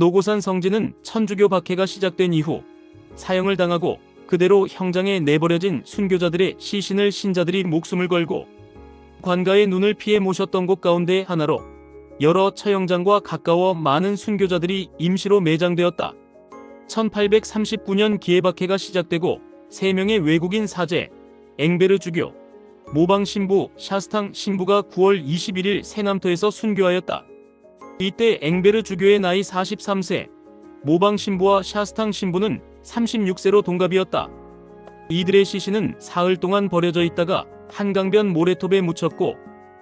노고산 성지는 천주교 박해가 시작된 이후 사형을 당하고 그대로 형장에 내버려진 순교자들의 시신을 신자들이 목숨을 걸고 관가의 눈을 피해 모셨던 곳 가운데 하나로 여러 처형장과 가까워 많은 순교자들이 임시로 매장되었다. 1839년 기해박해가 시작되고 3명의 외국인 사제, 앵베르 주교, 모방 신부, 샤스탕 신부가 9월 21일 세남토에서 순교하였다. 이때 앵베르 주교의 나이 43세, 모방 신부와 샤스탕 신부는 36세로 동갑이었다. 이들의 시신은 사흘 동안 버려져 있다가 한강변 모래톱에 묻혔고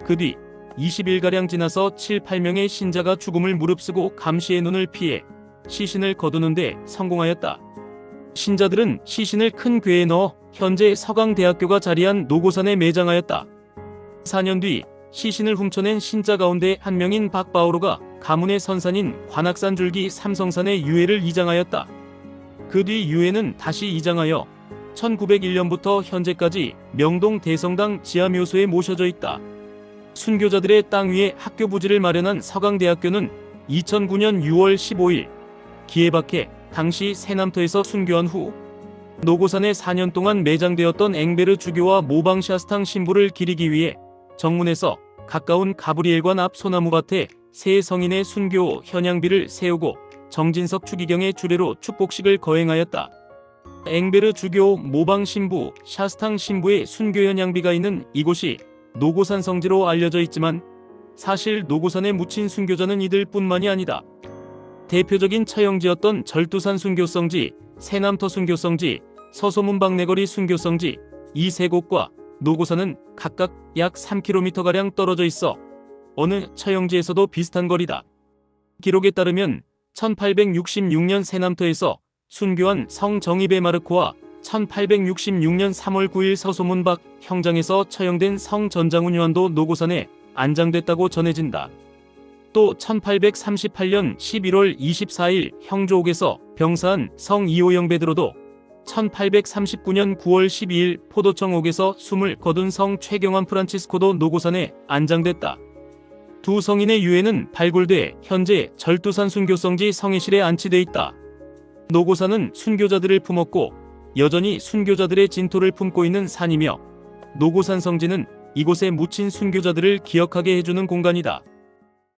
그 뒤 20일가량 지나서 7, 8명의 신자가 죽음을 무릅쓰고 감시의 눈을 피해 시신을 거두는데 성공하였다. 신자들은 시신을 큰 궤에 넣어 현재 서강대학교가 자리한 노고산에 매장하였다. 4년 뒤 시신을 훔쳐낸 신자 가운데 한 명인 박바오로가 가문의 선산인 관악산 줄기 삼성산의 유해를 이장하였다. 그 뒤 유해는 다시 이장하여 1901년부터 현재까지 명동 대성당 지하묘소에 모셔져 있다. 순교자들의 땅 위에 학교 부지를 마련한 서강대학교는 2009년 6월 15일 기해박해 당시 세남토에서 순교한 후 노고산에 4년 동안 매장되었던 앵베르 주교와 모방샤스탕 신부를 기리기 위해 정문에서 가까운 가브리엘관 앞 소나무밭에 세 성인의 순교 현양비를 세우고 정진석 추기경의 주례로 축복식을 거행하였다. 앵베르 주교 모방 신부 샤스탕 신부의 순교 현양비가 있는 이곳이 노고산 성지로 알려져 있지만 사실 노고산에 묻힌 순교자는 이들뿐만이 아니다. 대표적인 처형지였던 절두산 순교성지, 세남터 순교성지, 서소문방내거리 순교성지 이 세 곳과 노고산은 각각 약 3km가량 떨어져 있어 어느 처형지에서도 비슷한 거리다. 기록에 따르면 1866년 세남터에서 순교한 성정이베 마르코와 1866년 3월 9일 서소문박 형장에서 처형된 성전장훈 요한도 노고산에 안장됐다고 전해진다. 또 1838년 11월 24일 형조옥에서 병사한 성 이호영 베드로도 1839년 9월 12일 포도청옥에서 숨을 거둔 성 최경환 프란치스코도 노고산에 안장됐다. 두 성인의 유해는 발굴돼 현재 절두산 순교성지 성회실에 안치돼 있다. 노고산은 순교자들을 품었고 여전히 순교자들의 진토를 품고 있는 산이며 노고산 성지는 이곳에 묻힌 순교자들을 기억하게 해주는 공간이다.